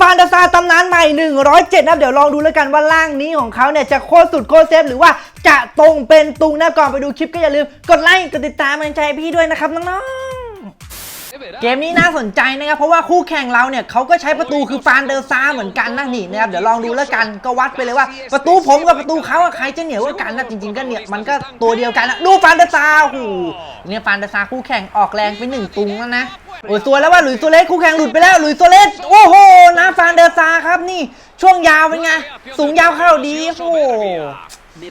ฟานตาซาตำนานใหม่ 107นะเดี๋ยวลองดูแล้วกันว่าร่างนี้ของเขาเนี่ยจะโคตรสุดโคตรเซฟหรือว่าจะตรงเป็นตุงนะก่อนไปดูคลิปก็อย่าลืมกดไลค์กดติดตามกำลังใจพี่ด้วยนะครับน้องๆเกมนี้น่าสนใจนะครับ เพราะว่าคู่แข่งเราเนี่ยเขาก็ใช้ประตูคือฟานเดอร์ซาเหมือนกันนะนี่นะครับเดี๋ยวลองดูแล้วกันก็วัดไปเลยว่า ประตูผมกับประตูเขาใครจะเหนียวกว่ากันนะจริง ๆ ก็เนี่ยมันก็ตัวเดียวกันนะดูฟานเดอร์ซาโอ้โหเนี่ยฟานเดอร์ซาคู่แข่งออกแรงไปหนึ่งตุงแล้วนะ โอ้ยตัวแล้วว่าหลุยส์โซเลสคู่แข่งหลุดไปแล้วหลุยส์โซเลสโอ้โหนะฟานเดอร์ซาครับนี่ ช่วงยาวเป็นไงสูงยาวเข้าดีโอ้โห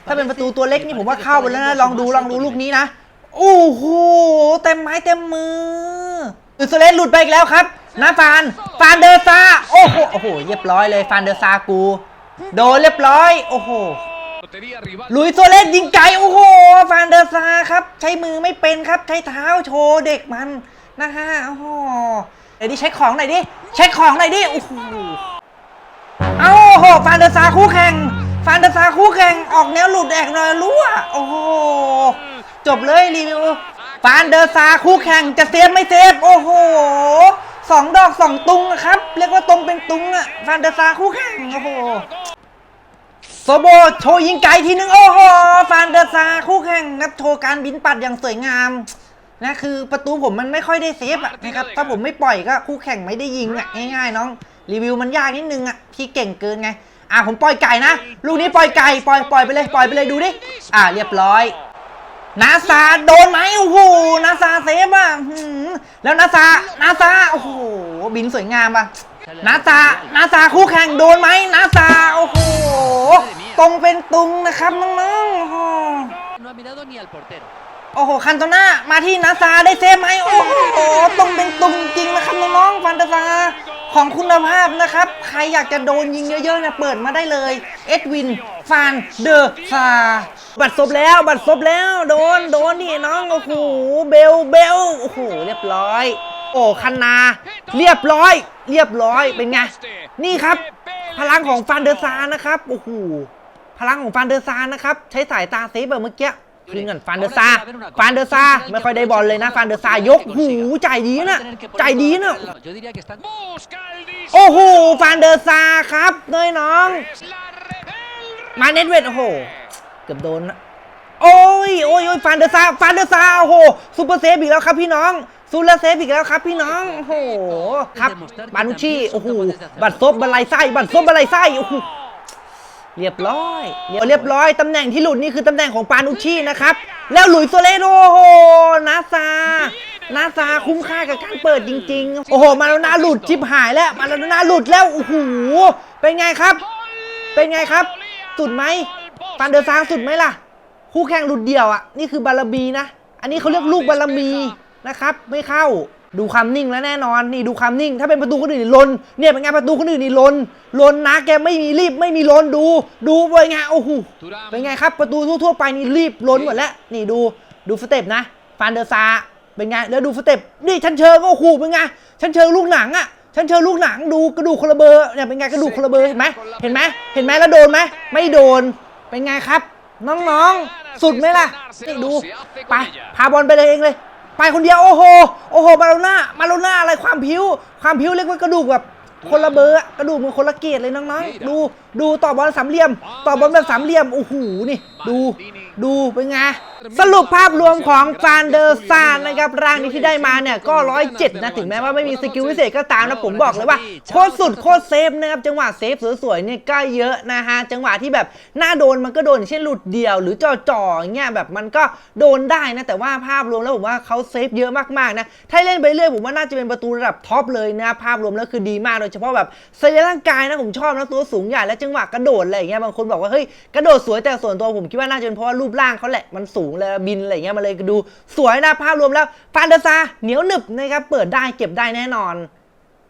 ถ้าเป็นประตูตัวเล็กนี่ผมว่าเข้าไปแล้วนะลองดูลองดูลูกนี้นะโอ้โหเต็มไม้เต็มมืออุสเลสหลุดไปอีกแล้วครับนะฟานฟานเดอร์ซาโอ้โหโอ้โหเรียบร้อยเลยฟานเดอร์ซากู โดนเรียบร้อยโอ้โหลุยส์โซเลสยิงไกลโอ้โหฟานเดอร์ซาครับ ใช้มือไม่เป็นครับ ใช้เท้าโชว์เด็กมัน นะฮะโอ้โหเดี๋ยวดิเช็คของหน่อยดิเช็คของหน่อยดิโอ้โหเอาโอ้โหฟานเดอร์ซาคู่แข่งฟานเดอร์ซาคู่แข่งออกแนวหลุดแอกหน่อยรั่วโอ้โหจบเลยรีวิวฟานเดอร์ซาคู่แข่งจะเซฟไม่เซฟโอ้โหสองดอกสองตุงนะครับเรียกว่าตรงเป็นตุงอะฟานเดอร์ซาคู่แข่งโอ้โหโซโบโชว์ยิงไกลทีนึงโอ้โหฟานเดอร์ซาคู่แข่งนับโชว์การบินปัดอย่างสวยงาม นะคือประตูผมมันไม่ค่อยได้เซฟอะนะครับถ้าผมไม่ปล่อยก็คู่แข่งไม่ได้ยิงอะง่ายๆน้องรีวิวมันยากนิดนึงอะพี่เก่งเกินไงอะผมปล่อยไก่นะลูกนี้ปล่อยไก่ปล่อยปล่อยไปเลยปล่อยไปเลยดูดิอะเรียบร้อยนาซาโดนไหมโอ้โหนาซาเซฟอะหืมแล้วนาซานาซาโอ้โหบินสวยงามป่ะนาซานาซาคู่แข่งโดนไหมนาซาโอ้โหตรงเป็นตุงนะครับน้องๆ โอ้โห No ha mirado ni al portero. โอ้โห คันโตน่ามาที่นาซาได้เซฟไหมโอ้โหตรงเป็นตุงจริงนะครับน้องๆฟันตาซาของคุณภาพนะครับ ใครอยากจะโดนยิงเยอะๆเนี่ยเปิดมาได้เลย เอ็ดวินฟานเดอร์ซาบัตรซบแล้วบัตรซบแล้ว โดนโดนนี่น้องโอ้โหเบลเบลโอ้โหเรียบร้อย โอ้คันนา เรียบร้อย เรียบร้อยเป็นไงนี่ครับ พลังของฟานเดอร์ซานะครับโอ้โหพลังของฟานเดอร์ซานะครับ ใช้สายตาเซฟแบบเมื่อกี้ คืนเงินฟานเดอร์ซาฟานเดอร์ซาไม่ค่อยได้บอลเลยนะฟานเดอร์ซายกหูจ่ายดีนะจ่ายดีนะ Yo diría que están. โอ้โหฟานเดอร์ซาครับเน้ยน้อง มาเน็ตเวทโอ้โหเกือบโดนนะโอ้ยโอ้ยโอ้ยฟานเดอร์ซาฟานเดอร์ซาโอ้โหซูเปอร์เซฟอีกแล้วครับพี่น้องซูเปอร์เซฟอีกแล้วครับพี่น้อง โอ้โห ครับบานุชชี่โอ้โห บัตรซบบันไลไส้ บัตรซบบันไลไส้ โอ้โห เรียบร้อยเรียบร้อยตำแหน่งที่หลุดนี่คือตำแหน่งของปานุชีนะครับ แล้วหลุยโซเลโนโหนาซานาซาคุ้มค่ากับการเปิดจริง ๆ โอ้โห มาแล้วนาหลุดชิบหายแล้ว มาแล้วนาหลุดแล้วโอ้โหเป็นไงครับ เป็นไงครับ สุดไหมฟันเดอร์ซางสุดไหมล่ะ คู่แข่งหลุดเดี่ยวอะนี่คือบารมีนะ อันนี้เขาเรียกลูกบารมีนะครับ ไม่เข้า ดูความนิ่งแล้วแน่นอนนี่ดูความนิ่ง ถ้าเป็นประตูคนอื่นนี่ลนเนี่ยเป็นไงประตูคนอื่นนี่ลนลนนะแกไม่มีรีบไม่มีลนดู ดูเป็นไงโอ้โหเป็นไงครับประตูทั่วๆไปนี่รีบลนหมดแล้วนี่ดูดูสเต็ปนะฟันเดอร์ซาเป็นไงแล้วดูสเต็ปนี่ชั้นเชิงก็โอ้โหเป็นไงชั้นเชิงลูกหนังอะชันเชิงลูกหนังดูกระดูกคนละเบอร์เนี่ยเป็นไงกระดูกคนละเบอร์เห็นไหมเห็นไหมเห็นไหมแล้วโดนไหมไม่โดนเป็นไงครับ น้องๆ สุดไหมล่ะนี่ดูไปพาบอลไปเลยเองเลย ไปคนเดียวโอ้โหโอ้โหมาโลน่ามาโลน่าอะไรความผิว ความผิวเรียกว่ากระดูกแบบคนละเบอร์อะกระดูกมันคนละเกรเลยน้องๆดูดูต่อบอลสามเหลี่ยม ต่อบอลแบบสามเหลี่ยมโอ้โหนี่ ดูดูเป็นไง สรุปภาพรวมของฟานเดอร์ซานนะครับร่างนี้ที่ได้มาเนี่ยก็ร้อยเจ็ดนะถึงแม้ว่าไม่มีสกิลพิเศษก็ตามนะผมบอกเลยว่าโคตรสุดโคตรเซฟนะครับจังหวะเซฟสวยๆเนี่ยก็เยอะนะฮะจังหวะที่แบบหน้าโดนมันก็โดนเช่นหลุดเดียว หรือจ่อๆอย่างเงี้ยแบบมันก็โดนได้นะแต่ว่าภาพรวมแล้วผมว่าเขาเซฟเยอะมากๆนะถ้าเล่นไปเรื่อยผมว่าน่าจะเป็นประตูระดับท็อปเลยนะภาพรวมแล้วคือดีมากโดยเฉพาะแบบสรีร่างกายนะผมชอบนะตัวสูงใหญ่และจังหวะกระโดดอะไรอย่างเงี้ยบางคนบอกว่าเฮ้ยกระโดดสวยแต่ส่วนตัวผมคิดว่าน่าจะเป็นเพราะว่ารูปร่างเขาแหละมันสูงลยบินอะไรเงี้ยมาเลยดูสวยนะภาพรวมแล้วฟานเดอร์ซาเหนียวหนึบนะครับเปิดได้เก็บได้แน่นอน